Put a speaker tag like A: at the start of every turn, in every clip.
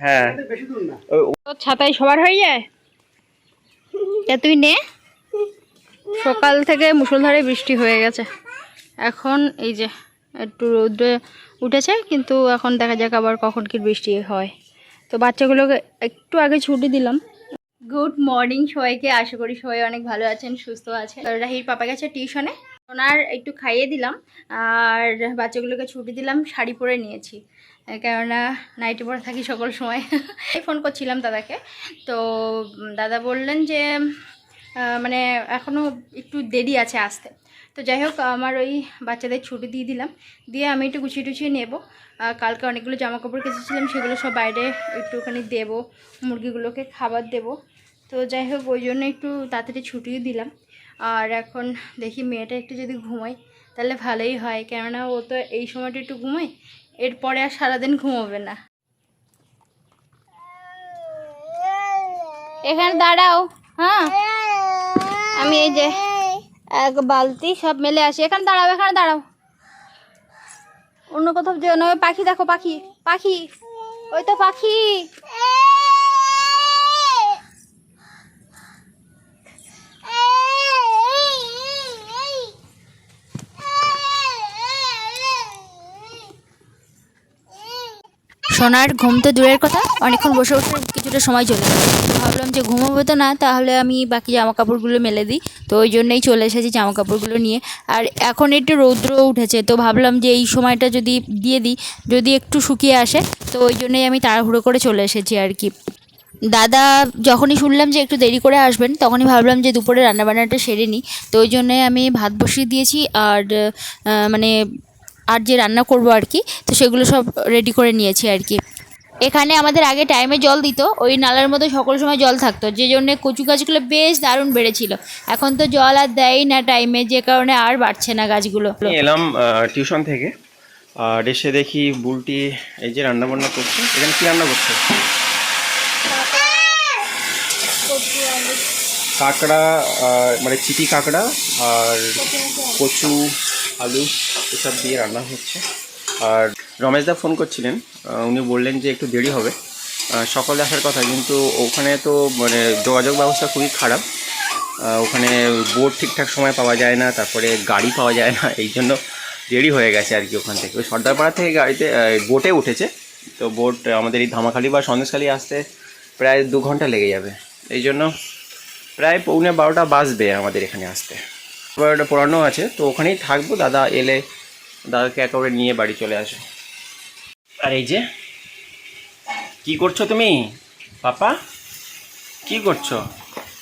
A: হ্যাঁ।
B: বেশি দূর না।
C: তোর ছাতায় সবার হয়ে যায়? এ তুই নে। সকাল থেকে মুষলধারে বৃষ্টি হয়ে গেছে। এখন এই যে একটু রৌদ্রে উঠেছে কিন্তু এখন দেখা যাক আবার কখন কি বৃষ্টি হয়। তো বাচ্চাগুলোকে একটু আগে ছুটি দিলাম। গুড মর্নিং সবাইকে। আশা করি সবাই অনেক ভালো আছেন সুস্থ আছেন। তো রাহির পাপা গেছে টিউশনে। ওনার একটু খাইয়ে দিলাম। আর বাচ্চাগুলোকে ছুটি দিলাম শাড়ি পরে নিয়েছি। কেননা নাইটি পরে থাকি সকল সময়। ফোন করছিলাম দাদাকে। তো দাদা বললেন যে মানে এখনও একটু দেরি আছে আসতে। তো যাই হোক, আমার ওই বাচ্চাদের ছুটি দিয়ে দিলাম। দিয়ে আমি একটু গুছিয়ে টুছিয়ে নেব। কালকে অনেকগুলো জামা কাপড় কেচেছিলাম, সেগুলো সব বাইরে একটুখানি দেবো। মুরগিগুলোকে খাবার দেবো। তো যাই হোক, ওই জন্য একটু তাড়াতাড়ি ছুটিও দিলাম। আর এখন দেখি মেয়েটা একটু যদি ঘুমায়, তাহলে ভালোই হয়। কেননা ও তো এই সময়টা একটু ঘুমায় এরপরে আর সারাদিন ঘুমোবে না। এখানে দাঁড়াও হ্যাঁ। আমি এই যে এক বালতি সব মেলে আসি। এখানে দাঁড়াও এখানে দাঁড়াও। অন্য কোথাও যে না। পাখি দেখো, পাখি পাখি। ওই তো পাখি। সোনার ঘুম তো দূরের কথা। অনেকক্ষণ বসে বসে কিছুটা সময় চলে গেল। ভাবলাম যে ঘুমাবো তো না, তাহলে আমি বাকি জামা কাপড়গুলো মেলে দিই। তো ওই জন্যই চলে এসেছি জামা কাপড়গুলো নিয়ে। আর এখন একটু রৌদ্র উঠেছে, তো ভাবলাম যে এই সময়টা যদি দিয়ে দিই, যদি একটু শুকিয়ে আসে, তো ওই জন্যই আমি তাড়াহুড়ো করে চলে এসেছি আর কি। দাদা, যখনই শুনলাম যে একটু দেরি করে আসবেন, তখনই ভাবলাম যে দুপুরে রান্নাবান্নাটা সেরে নিই। তো ওই জন্যে আমি ভাত বসিয়ে দিয়েছি, আর মানে আর যে রান্না করব আর কি, তো সেগুলো সব রেডি করে নিয়েছি আর কি। এখানে আমাদের আগে টাইমে জল দিত, ওই নালার মধ্যে সকল সময় জল থাকতো, যে জন্যে কচু গাছগুলো বেশ দারুণ বেড়েছিল। এখন তো জল আর দেয়ই না টাইমে যে কারণে আর বাড়ছে না গাছগুলো।
A: এলাম টিউশন থেকে, আর এসে দেখি বুলটি এই যে রান্না বান্না করছে, এখানে কি রান্না করছে? কাঁকড়া মানে চিটি কাঁকড়া আর কচু আলু এসব দিয়ে রান্না হচ্ছে। আর রমেশদা ফোন করছিলেন উনি বললেন যে একটু দেরি হবে। সকালে আসার কথা, কিন্তু ওখানে তো মানে যোগাযোগ ব্যবস্থা খুবই খারাপ। ওখানে বোট ঠিকঠাক সময় পাওয়া যায় না, তারপরে গাড়ি পাওয়া যায় না, এই জন্য দেরি হয়ে গেছে আর কি ওখান থেকে। ওই সর্দারপাড়া থেকে গাড়িতে বোটে উঠেছে, তো বোট আমাদের এই ধামাখালি বা সন্দেশখালি আসতে প্রায় দু ঘণ্টা লেগে যাবে। এই জন্য প্রায় পৌনে বারোটা বাজবে আমাদের এখানে আসতে। বারোটা পড়ানো আছে, তো ওখানেই থাকব, দাদা এলে দাদাকে একেবারে নিয়ে বাড়ি চলে আসে আর এই যে, কি করছ তুমি? পাপা, কি করছ?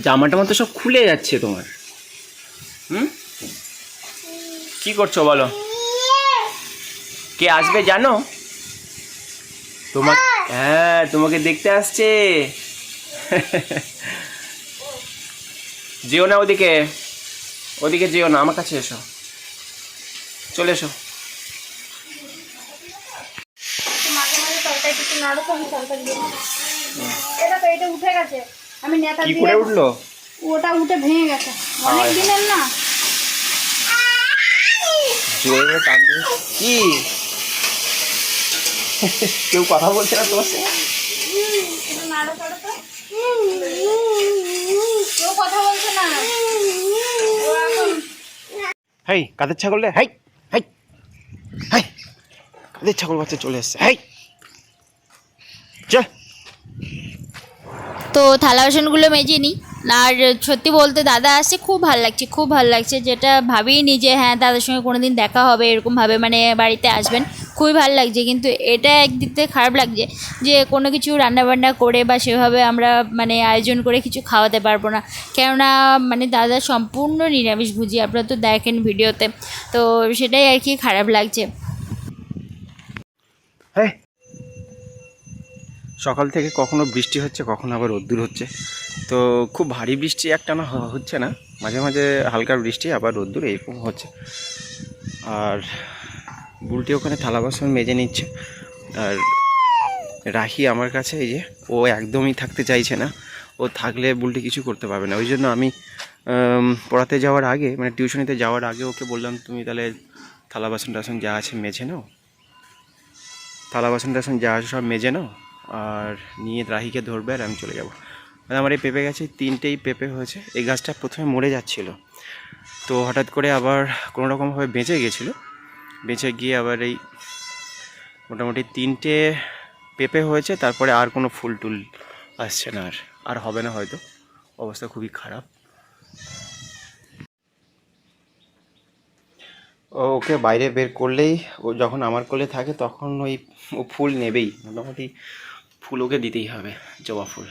A: জামা টামা তো সব খুলে যাচ্ছে তোমার। হুম? কি করছ বলো? কে আসবে জানো? তোমার হ্যাঁ তোমাকে দেখতে আসছে। যেও না ওদিকে। ওদিকে যেও না আমার কাছে এসো। চলে এসো।
C: মাঝে মাঝে নাড়ো আমি তরকারি দিয়ে দিই। এটা তো এটা উঠে গেছে। আমি নেতা
A: কি করে উঠল
C: ওটা উঠে ভেঙে গেছে। অনেক দিনের না।
A: জোরে টান কি? কেউ কথা বলছে না তোমার সাথে?
C: একটু তো কেউ কথা বলছে না। ও এখন
A: হেই কাদের ছাগল রে? হেই হেই হেই কাদের ছাগল বাচ্চা চলে এসছে? হেই চল
C: তো থালা বাসনগুলো মেজে নিই আর সত্যি বলতে দাদা আসছে খুব ভালো লাগছে খুব ভালো লাগছে। যেটা ভাবিনি যে হ্যাঁ দাদার সঙ্গে কোনো দিন দেখা হবে এরকমভাবে মানে বাড়িতে আসবেন। খুবই ভালো লাগছে। কিন্তু এটা একদিক থেকে খারাপ লাগছে যে, কোনো কিছু রান্নাবান্না করে বা সেভাবে আমরা মানে আয়োজন করে কিছু খাওয়াতে পারব না। কেননা মানে দাদা সম্পূর্ণ নিরামিষ ভুজি, আপনারা তো দেখেন ভিডিওতে। তো সেটাই আর কি খারাপ লাগছে।
A: সকাল থেকে কখনো বৃষ্টি হচ্ছে, কখনো আবার রোদ্দুর হচ্ছে। তো খুব ভারী বৃষ্টি একটানা হ- হচ্ছে না। মাঝে মাঝে হালকা বৃষ্টি, আবার রোদ্দুর, এরকম হচ্ছে। আর বুলটি ওখানে থালা বাসন মেজে নিচ্ছে। আর রাহি আমার কাছে এই যে, ও একদমই থাকতে চাইছে না। ও থাকলে বুলটি কিছু করতে পারবে না। ওই জন্য আমি পড়াতে যাওয়ার আগে মানে টিউশনিতে যাওয়ার আগে ওকে বললাম, তুমি তাহলে থালা বাসন টাসন যা আছে মেজে নাও। থালা বাসন টাসন যা আছে সব মেজে নাও। আর নিয়ে রাহিকে ধরবে আর আমি চলে যাব। মানে আমার এই পেঁপে গাছে তিনটেই পেঁপে হয়েছে। এই গাছটা প্রথমে মরে যাচ্ছিল। তো হঠাৎ করে আবার কোনো রকমভাবে বেঁচে গিয়েছিল বেঁচে গিয়ে আবার এই মোটামুটি তিনটে পেঁপে হয়েছে, তারপরে আর কোনো ফুল টুল আসছে না আর। আর হবে না হয়তো। অবস্থা খুবই খারাপ। ওকে বাইরে বের করলেই, ও যখন আমার কোলে থাকে তখন ওই ও ফুল নেবেই। মোটামুটি ফুল ওকে দিতেই হবে, জবা ফুল।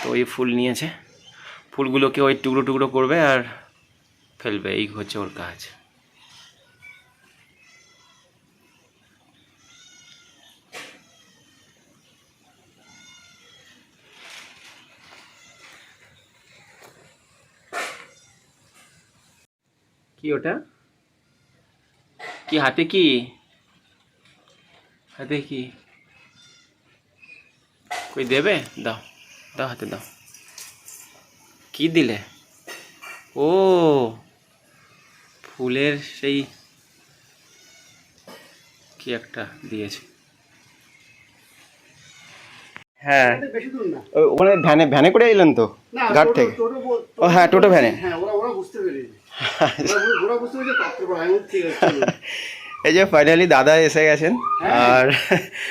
A: তো ওই ফুল নিয়েছে। ফুলগুলোকে ওই টুকরো টুকরো করবে আর ফেলবে, এই হচ্ছে ওর কাজ। কি ওটা? কি হাতে কি? হাতে কি? কই দেবে? দাও দাও হাতে দাও। কি দিলে? ও ফুলের সেই কি একটা দিয়েছে। হ্যাঁ।
B: বেশি দূর না।
A: ও- ওখানে ভ্যানে ভ্যানে করে এলেন তো? ঘাট থেকে? ও হ্যাঁ টোটো ভ্যানে।
B: হ্যাঁ ওরা ওরা বুঝতে পেরেছে।
A: এই যে ফাইনালি দাদা এসে গেছেন
B: হ্যাঁ।
A: আর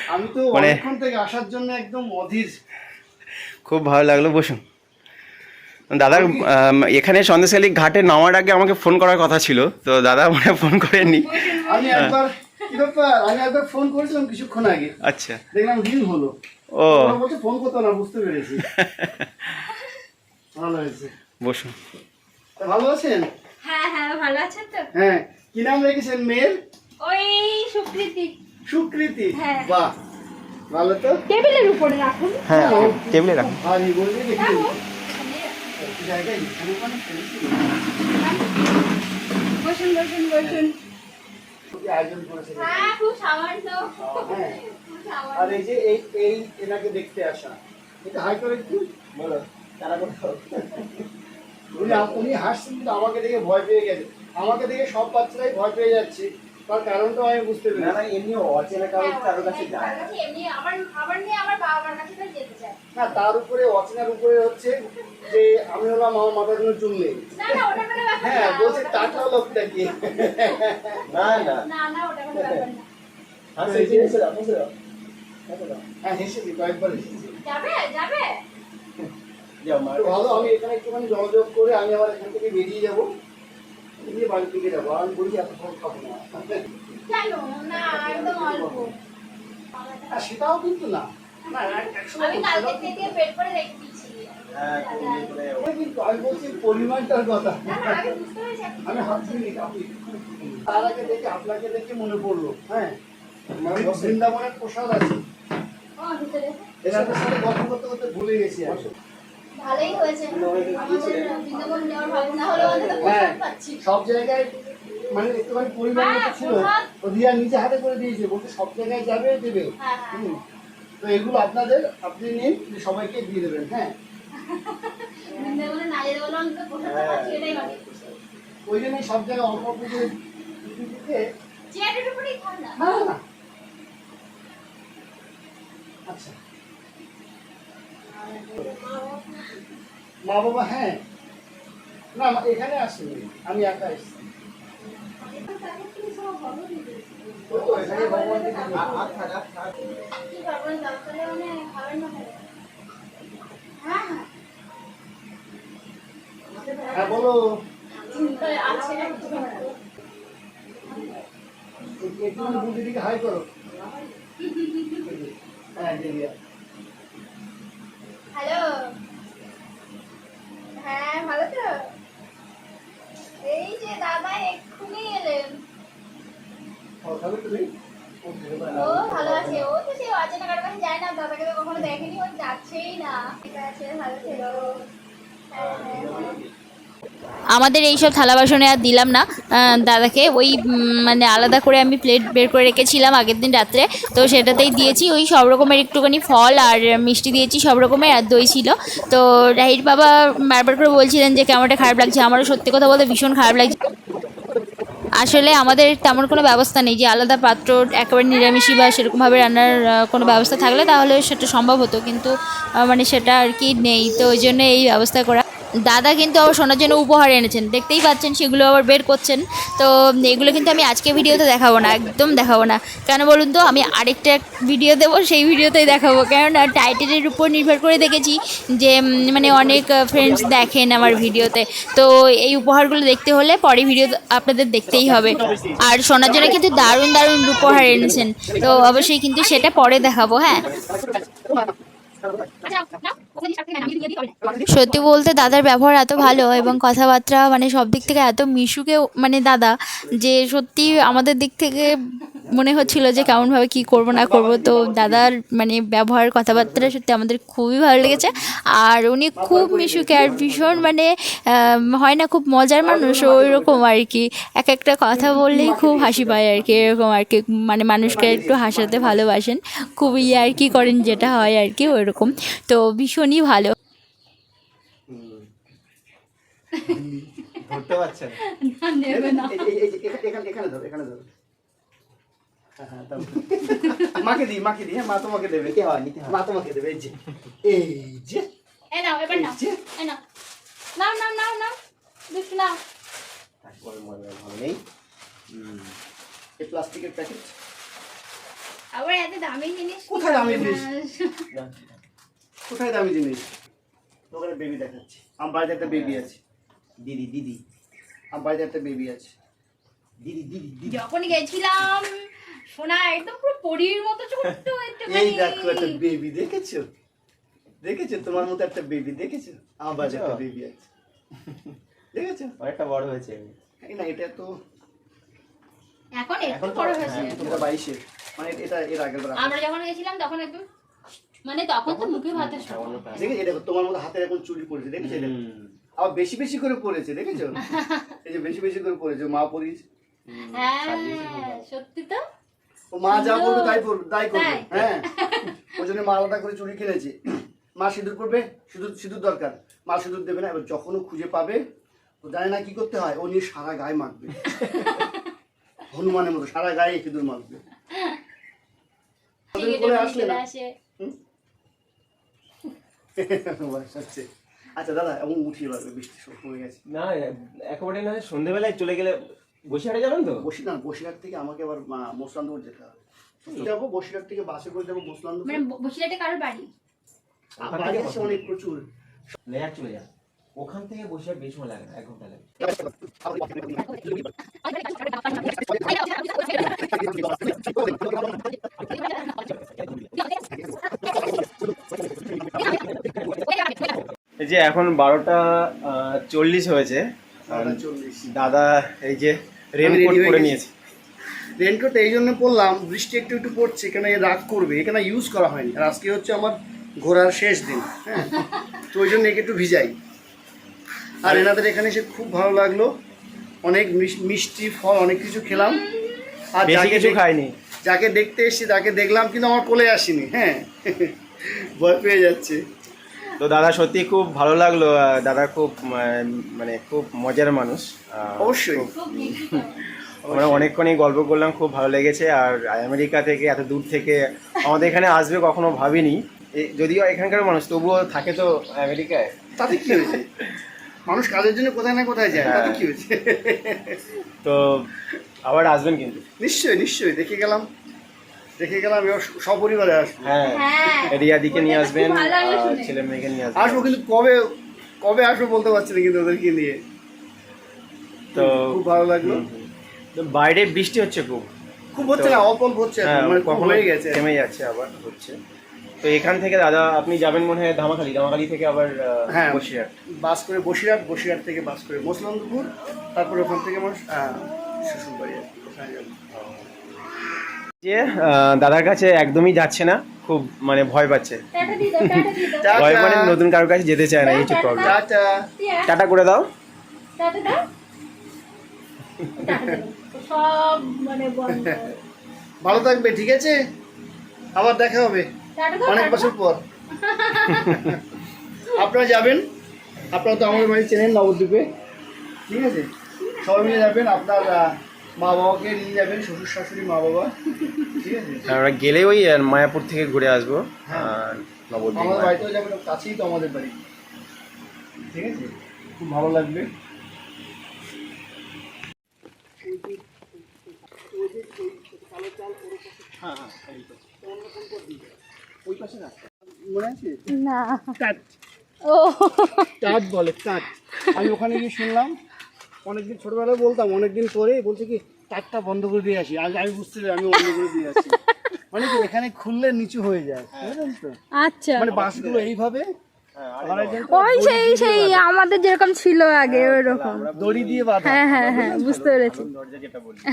B: আমি তো
A: মানে-
B: অনেকক্ষণ থেকে আসার জন্য একদম অধীর।
A: খুব ভালো লাগল বসুন। দাদা এখানে সন্দেশখালী ঘাটে নামার আগে আমাকে ফোন করার কথা ছিল তো দাদা মনে ফোন করেননি।
B: আমি একবার কি ব্যাপার আমি একবার ফোন করেছিলাম কিছুক্ষণ আগে।
A: আচ্ছা।
B: দেখলাম রিং হলো।
A: ও।
B: বলছে ফোন করতো না বুঝতে পেরেছি। ভালো হয়েছে।
A: বসুন।
B: ভালো আছেন?
C: হ্যাঁ হ্যাঁ ভালো আছেন তো?
B: হ্যাঁ কি নাম রেখেছেন মেয়ের?
C: ওই সুকৃতি।
B: সুকৃতি।
C: হ্যাঁ।
B: বাহ ভালো তো?
C: টেবিলের উপরে রাখুন।
A: হ্যাঁ টেবিলে রাখুন।
B: আর এই বলবি দেখি জায়গায় এখানে ওখানে ফেলেছি।
C: বসুন বসুন বসুন।
B: আয়োজন করেছে।
C: হ্যাঁ খুব সামান্য।
B: হ্যাঁ।
C: খুব সামান্য।
B: আর এই যে এই এই এনাকে দেখতে আসা। এটা হাই করে একটু বলো তারা কোথাও? উনি উনি হাসছেন কিন্তু আমাকে দেখে ভয় পেয়ে গেছে। আমাকে দেখে সব বাচ্চারাই ভয় পেয়ে যাচ্ছে। তার কারণটা আমি বুঝতে পেরেছি। না এমনি অচেনা
C: হ্যাঁ, কারোর কাছে এমনি আমার আমার নিয়ে আমার বাবা মার কাছে তো যেতে চায়।
B: না তার উপরে অচেনার উপরে হচ্ছে যে আমি হলাম আমার মাথার জন্য চুল নেই
C: না না ওটা কোনো ব্যাপার
B: হ্যাঁ বলছে টাটা লোকটা কি? না না।
C: না না ওটা কোনো ব্যাপার না।
B: হাসে হেসে দাও হ্যাঁ হেসেছি কয়েকবার হেসেছি
C: যাবে যাবে।
B: ভালো আমি এখানে একটুখানি জলযোগ করে আমি আবার এখান থেকে বেরিয়ে যাব। দিয়ে বাড়ির দিকে যাব আমি বলছি এতক্ষণ খাব না।
C: কেন না একদম অল্প।
B: আর সেটাও কিন্তু না। একসময়
C: আমি
B: বলছি পরিমাণটার কথা।
C: আমি বুঝতে আপনি
B: তার আগে দেখে আপনাকে দেখে মনে পড়ল হ্যাঁ? বৃন্দাবনের প্রসাদ আছে।
C: ও ভিতরে
B: এনাদের সাথে গল্প করতে করতে ভুলে গেছি আর
C: ভালোই হয়েছে। আমাদের বৃন্দাবন যাওয়ার ভাবনা হলো অন্তত
B: হ্যাঁ
C: পাচ্ছি
B: সব জায়গায় মানে একটুখানি পরিমাণ মতো
C: হ্যাঁ,
B: ছিল ও দিয়া নিজে হাতে করে দিয়েছে বলতে সব জায়গায় যাবে দেবে।
C: হ্যাঁ হ্যাঁ।
B: তো এগুলো আপনাদের আপনি নিন সবাইকে দিয়ে দেবেন হ্যাঁ।
C: বৃন্দাবনে না যেতে বলো অন্তত প্রসাদটা পাচ্ছি এটাই
B: ওই জন্যই সব জায়গায় অল্প অল্প করে দিতে।
C: চেয়ারের উপরেই ঠান্ডা।
B: না না, না। আচ্ছা। মা বাবা হ্যাঁ। না এখানে আসেনি। আমি একা এসেছি।
C: হ্যাঁ
B: বলো। হাই করো। হ্যাঁ
C: হ্যালো। হ্যাঁ ভালো তো? এই যে দাদা এক্ষুনি এলেন। ও ভালো আছে। ও তো সেই অচেনা কারোর কাছে যায় না দাদাকে তো কখনো দেখেনি ও যাচ্ছেই না। ঠিক আছে ভালো হ্যাঁ হ্যাঁ হ্যাঁ। আমাদের এইসব থালা বাসনে আর দিলাম না দাদাকে। ওই মানে আলাদা করে আমি প্লেট বের করে রেখেছিলাম আগের দিন রাত্রে। তো সেটাতেই দিয়েছি। ওই সব রকমের একটুখানি ফল আর মিষ্টি দিয়েছি, সব রকমের, আর দই ছিল। তো রাহির বাবা বারবার করে বলছিলেন যে, কেমনটা খারাপ লাগছে? আমারও সত্যি কথা বলতে ভীষণ খারাপ লাগছে। আসলে আমাদের তেমন কোনো ব্যবস্থা নেই যে, আলাদা পাত্র একেবারে নিরামিষই বা সেরকমভাবে রান্নার কোনো ব্যবস্থা থাকলে তাহলে সেটা সম্ভব হতো। কিন্তু মানে সেটা আর কি নেই। তো ওই জন্য এই ব্যবস্থা করা দাদা কিন্তু আবার শোনার জন্য উপহার এনেছেন। দেখতেই পাচ্ছেন, সেগুলো আবার বের করছেন। তো এগুলো কিন্তু আমি আজকে ভিডিওতে দেখাবো না, একদম দেখাবো না। কেন বলুন তো, আমি আরেকটা ভিডিও দেবো, সেই ভিডিওতেই দেখাবো। কেননা টাইটেলের উপর নির্ভর করে দেখেছি যে মানে অনেক ফ্রেন্ডস দেখেন আমার ভিডিওতে। তো এই উপহারগুলো দেখতে হলে পরে ভিডিও আপনাদের দেখতেই হবে। আর শোনার জন্য কিন্তু দারুণ দারুণ উপহার এনেছেন। তো অবশ্যই কিন্তু সেটা পরে দেখাবো হ্যাঁ? সত্যি বলতে দাদার ব্যবহার এত ভালো এবং কথাবার্তা মানে সব দিক থেকে এত মিশুকে মানে দাদা যে সত্যি আমাদের দিক থেকে মনে হচ্ছিল যে কেমনভাবে কি করব না করব। তো দাদার মানে ব্যবহার কথাবার্তা সত্যি আমাদের খুবই ভালো লেগেছে। আর উনি খুব মিশুকে আর ভীষণ মানে হয় না খুব মজার মানুষ ওই রকম আর কি। এক একটা কথা বললেই খুব হাসি পায় আর কি এরকম আর কি। মানে মানুষকে একটু হাসাতে ভালোবাসেন। খুবই আর কি করেন যেটা হয় আর কি ওই রকম তো ভীষণই ভালো।
A: ধরতে পারছেন?
B: এই যে এখা- এখানে এখানে ধরো এখানে ধরো। দাও। মাকে দিই মাকে দিই হ্যাঁ মা তোমাকে দেবে।
A: নিতে হয় নিতে
B: মা তোমাকে দেবে এই যে। এই যে।
C: এই নাও এবার নাও এই নাও। নাও নাও নাও নাও। দুষ্টু নাও।
A: তারপরে মনে ভালো নেই।
B: এই প্লাস্টিকের প্যাকেট।
C: আবার এত দামি জিনিস
B: কোথায় দামি জিনিস? কোথায় দামি জিনিস? ওখানে বেবি দেখাচ্ছি। আমার বাড়িতে একটা বেবি আছে।
A: দিদি দিদি।
B: আমার বাড়িতে একটা বেবি আছে।
A: দিদি দিদি দিদি।
C: যখন গেছিলাম সোনা একদম পুরো পরীর মতো ছোট্ট একটুখানি।
B: এই দেখো একটা বেবি দেখেছ? দেখেছ? তোমার মতো একটা বেবি দেখেছ? আমার একটা
A: দেখেছ?
B: বেবি আছে। দেখেছ?
A: অনেকটা বড় হয়েছে
B: এই না এটা তো
C: এখন একটু বড় হয়েছে।
A: হ্যাঁ,
B: এটা বাইশে। মানে এটা এর আগের বার
C: আমরা যখন গেছিলাম তখন একদম মানে তখন তো মুখে ভাতের সমান।
B: দেখেছ? এটা তোমার মতো হাতের এখন চুরি পড়েছে দেখেছ এটা? আবার বেশি বেশি করে পড়েছে দেখেছ? এই যে বেশি বেশি করে পড়েছে মা পড়িস
C: হ্যাঁ সত্যি তো?
B: ও মা যা বলবে তাই করবে তাই করবে হ্যাঁ। ওই জন্য মা আলাদা করে চুরি কিনেছে মা সিঁদুর করবে সিঁদুর সিঁদুর দরকার। মা সিঁদুর দেবে না এবার যখন ও খুঁজে পাবে ও জানে না কি করতে হয় ও নিয়ে সারা গায়ে মাখবে। হনুমানের মতো সারা গায়ে সিঁদুর মাখবে। আসলে না। আচ্ছা দাদা এবং উঠিয়ে পারবে বৃষ্টি সব কমে গেছে।
A: না একেবারে না সন্ধেবেলায় চলে গেলে বসিরহাটে যাবেন তো?
B: বসি না বসিরহাট থেকে আমাকে আবার মোসলান্দপুর যেতে হবে। যাব বসিরহাট থেকে বাসে করে যাব মোসলান্দপুর।
C: মানে বসিরহাটে কারোর বাড়ি?
B: বাড়ি আছে অনেক প্রচুর।
A: লেয়ার চলে যান। ওখান থেকে বসিরহাট বেশি সময় লাগে না এক ঘণ্টা লাগে। এই যে এখন বারোটা চল্লিশ হয়েছে।
B: চল্লিশ।
A: দাদা এই যে রেনকোট পরে। নিয়েছে।
B: রেনকোট এই জন্য পরলাম বৃষ্টি একটু একটু পড়ছে এখানে রাগ করবে এখানে ইউজ করা হয়নি। আর আজকে হচ্ছে আমার ঘোরার শেষ দিন হ্যাঁ? তো ওই জন্য একে একটু ভিজাই। আর এনাদের এখানে এসে খুব ভালো লাগল। অনেক মিষ্টি ফল অনেক কিছু খেলাম। আর যাকে
A: কিছু খাইনি।
B: যাকে দেখতে এসেছি তাকে দেখলাম কিন্তু আমার কোলে আসেনি হ্যাঁ? ভয় পেয়ে যাচ্ছে।
A: তো দাদা সত্যি খুব ভালো লাগল দাদা খুব মানে খুব মজার মানুষ।
B: অবশ্যই।
A: আমরা অনেকক্ষণই গল্প করলাম খুব ভালো লেগেছে। আর আমেরিকা থেকে এত দূর থেকে আমাদের এখানে আসবে কখনো ভাবিনি। যদিও এখানকার মানুষ তবুও থাকে তো আমেরিকায়।
B: তাতে কি হয়েছে? মানুষ কাজের জন্য কোথায় না কোথায় যায় তাতে কি হয়েছে?
A: তো আবার আসবেন কিন্তু।
B: নিশ্চয়ই নিশ্চয়ই দেখে গেলাম। দেখে গেলাম সপরিবারে আসব।
A: হ্যাঁ
C: হ্যাঁ।
A: রিয়াদিকে নিয়ে আসবেন। ছেলে মেয়েকে নিয়ে আসবেন।
B: আসব কিন্তু কবে কবে আসব বলতে পারছি না কিন্তু ওদেরকে নিয়ে।
A: তো
B: খুব ভালো লাগল।
A: তো বাইরে বৃষ্টি হচ্ছে খুব।
B: খুব হচ্ছে না অল্প অল্প হচ্ছে এখন,
A: হ্যাঁ
B: মানে
A: কখনো
B: হয়ে গেছে।
A: থেমে যাচ্ছে আবার হচ্ছে। তো এখান থেকে দাদা আপনি যাবেন মনে হয় ধামাখালি ধামাখালি থেকে আবার
B: হ্যাঁ
A: বসিরহাট।
B: বাস করে বসিরহাট বসিরহাট থেকে বাস করে মোসলন্দপুর তারপরে ওখান থেকে আমার শ্বশুর বাড়ি ওখানে যাব।
A: যে দাদার কাছে একদমই যাচ্ছে না খুব মানে ভয় পাচ্ছে।
C: টাটা দিয়ে দাও টাটা দিয়ে দাও।
B: টাটা।
A: ভয় মানে নতুন কারোর কাছে যেতে চায় না এই হচ্ছে প্রবলেম
B: টাটা।
A: করে দাও।
C: টাটা দাও। টাটা দাও। সব মানে
B: ভালো থাকবে ঠিক আছে? আবার দেখা হবে। অনেক বছর পর। আপনারা যাবেন? আপনারা তো আমাদের বাড়ি চেনেন নবদ্বীপে। ঠিক আছে? সবাই মিলে যাবেন আপনার মা বাবাকে নিয়ে যাবেন শ্বশুর শাশুড়ি মা বাবা। ঠিক আছে?
A: আমরা গেলে ওই মায়াপুর থেকে ঘুরে আসব।
B: হ্যাঁ।
A: আর নবদ্বীপ
B: আমাদের। বাড়িতেও যাবেন কাছেই তো আমাদের বাড়ি। ঠিক আছে? খুব ভালো লাগবে। হ্যাঁ হ্যাঁ ওই পাশে না মনে আছে?
C: না।
B: টাট।
C: ও।
B: টাট বলে টাট। আমি ওখানে গিয়ে শুনলাম অনেকদিন ছোটবেলায় বলতাম অনেকদিন পরে বলছে কি টাটটা বন্ধ করে দিয়ে আসি। আগে আমি বুঝতে আমি বন্ধ করে দিয়ে আসি। মানে কি এখানে খুললে নিচু হয়ে যায় বুঝলেন তো?
C: আচ্ছা।
B: মানে বাসগুলো এইভাবে
C: ওই সেই সেই আমাদের যেরকম ছিল আগে ওরকম
B: দড়ি দিয়ে বাঁধা।
C: হ্যাঁ হ্যাঁ হ্যাঁ বুঝতে পেরেছি।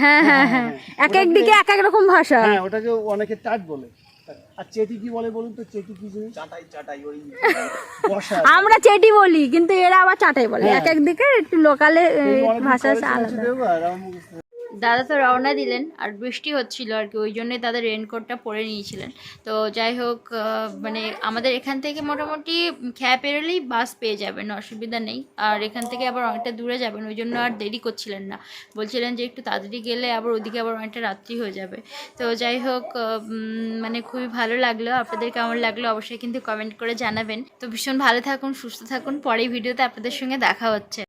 C: হ্যাঁ হ্যাঁ হ্যাঁ এক এক দিকে এক এক রকম ভাষা।
B: হ্যাঁ ওটাকে অনেকে টাট বলে। আর চেটি কি বলে বলুন তো? চেটি কি জিনিস?
A: চাটাই চাটাই ওই
B: বসা
C: আমরা চেটি বলি কিন্তু এরা আবার চাটাই বলে। এক এক দিকে একটু লোকালে ভাষা আলাদা। দাদা তো রওনা দিলেন আর বৃষ্টি হচ্ছিল আর কি, ওই জন্যই দাদা রেনকোটটা পরে নিয়েছিলেন। তো যাই হোক মানে আমাদের এখান থেকে মোটামুটি খেয়া পেরোলেই বাস পেয়ে যাবেন, অসুবিধা নেই। আর এখান থেকে আবার অনেকটা দূরে যাবেন, ওই জন্য আর দেরি করছিলেন না। বলছিলেন যে একটু তাড়াতাড়ি গেলে আবার ওদিকে আবার অনেকটা রাত্রি হয়ে যাবে। তো যাই হোক মানে খুবই ভালো লাগল, আপনাদের কেমন লাগল অবশ্যই কিন্তু কমেন্ট করে জানাবেন। তো ভীষণ ভালো থাকুন, সুস্থ থাকুন, পরের ভিডিওতে আপনাদের সঙ্গে দেখা হচ্ছে।